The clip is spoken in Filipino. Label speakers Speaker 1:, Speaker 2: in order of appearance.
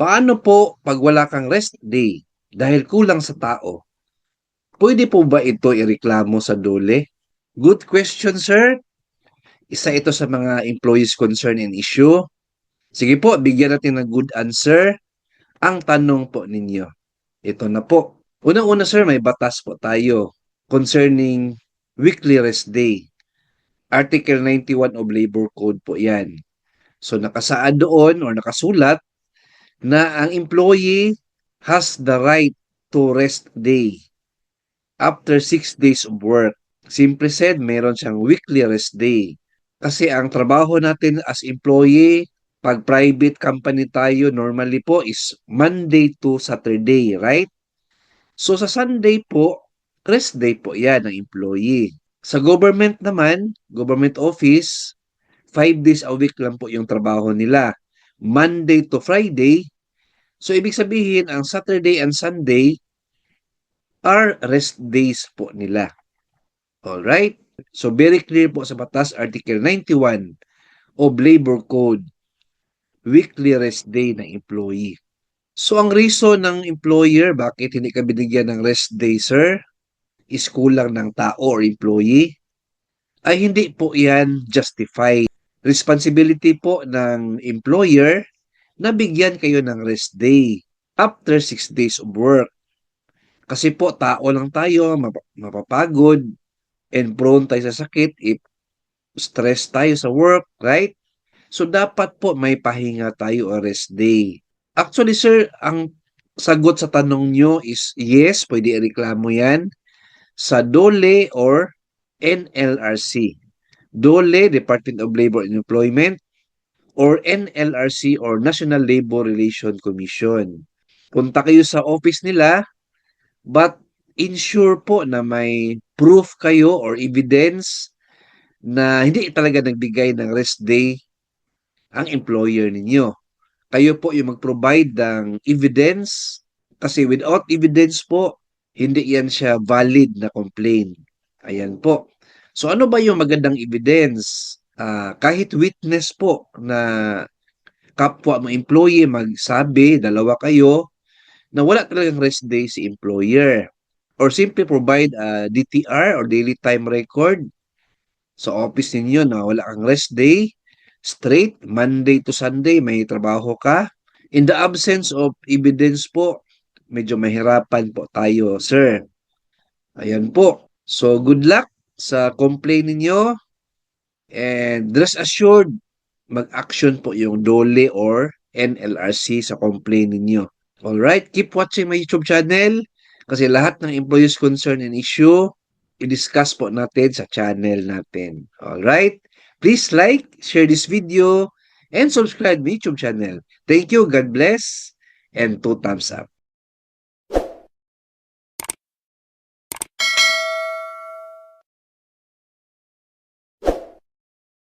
Speaker 1: Paano po pag wala kang rest day dahil kulang sa tao? Pwede po ba ito ireklamo sa dole? Good question, sir. Isa ito sa mga employees concern and issue. Sige po, bigyan natin ng good answer ang tanong po ninyo. Ito na po. Unang-una, sir, may batas po tayo concerning weekly rest day. Article 91 of Labor Code po yan. So nakasaad doon or nakasulat na ang employee has the right to rest day after six days of work. Simple said, meron siyang weekly rest day. Kasi ang trabaho natin as employee, pag private company tayo, normally po is Monday to Saturday, right? So sa Sunday po, rest day po yan ng employee. Sa government naman, government office, five days a week lang po yung trabaho nila. Monday to Friday. So ibig sabihin, ang Saturday and Sunday are rest days po nila. Alright? So very clear po sa batas, Article 91 of Labor Code, weekly rest day ng employee. So ang reason ng employer bakit hindi ka binigyan ng rest day, sir, is kulang ng tao or employee, ay hindi po yan justified. Responsibility po ng employer na bigyan kayo ng rest day after 6 days of work. Kasi po, tao lang tayo, map- mapapagod, and prone tayo sa sakit if stress tayo sa work, right? So, dapat po may pahinga tayo o rest day. Actually, sir, ang sagot sa tanong nyo is yes, pwede reklamo yan sa DOLE or NLRC. DOLE, Department of Labor and Employment, or NLRC or National Labor Relation Commission. Punta kayo sa office nila, but ensure po na may proof kayo or evidence na hindi talaga nagbigay ng rest day ang employer ninyo. Kayo po yung mag-provide ng evidence kasi without evidence po, hindi yan siya valid na complaint. Ayan po. So ano ba yung magandang evidence? Ah, kahit witness po na kapwa mo employee magsabi, dalawa kayo, na wala talagang rest day si employer. Or simply provide a DTR or daily time record sa office ninyo na wala kang rest day, straight, Monday to Sunday, may trabaho ka. In the absence of evidence po, medyo mahirapan po tayo, sir. Ayan po. So, good luck sa complaint ninyo. And rest assured, mag-action po yung DOLE or NLRC sa complaint ninyo. Alright, keep watching my YouTube channel kasi lahat ng employees concern and issue, i-discuss po natin sa channel natin. Alright? Please like, share this video, and subscribe my YouTube channel. Thank you, God bless, and two thumbs up.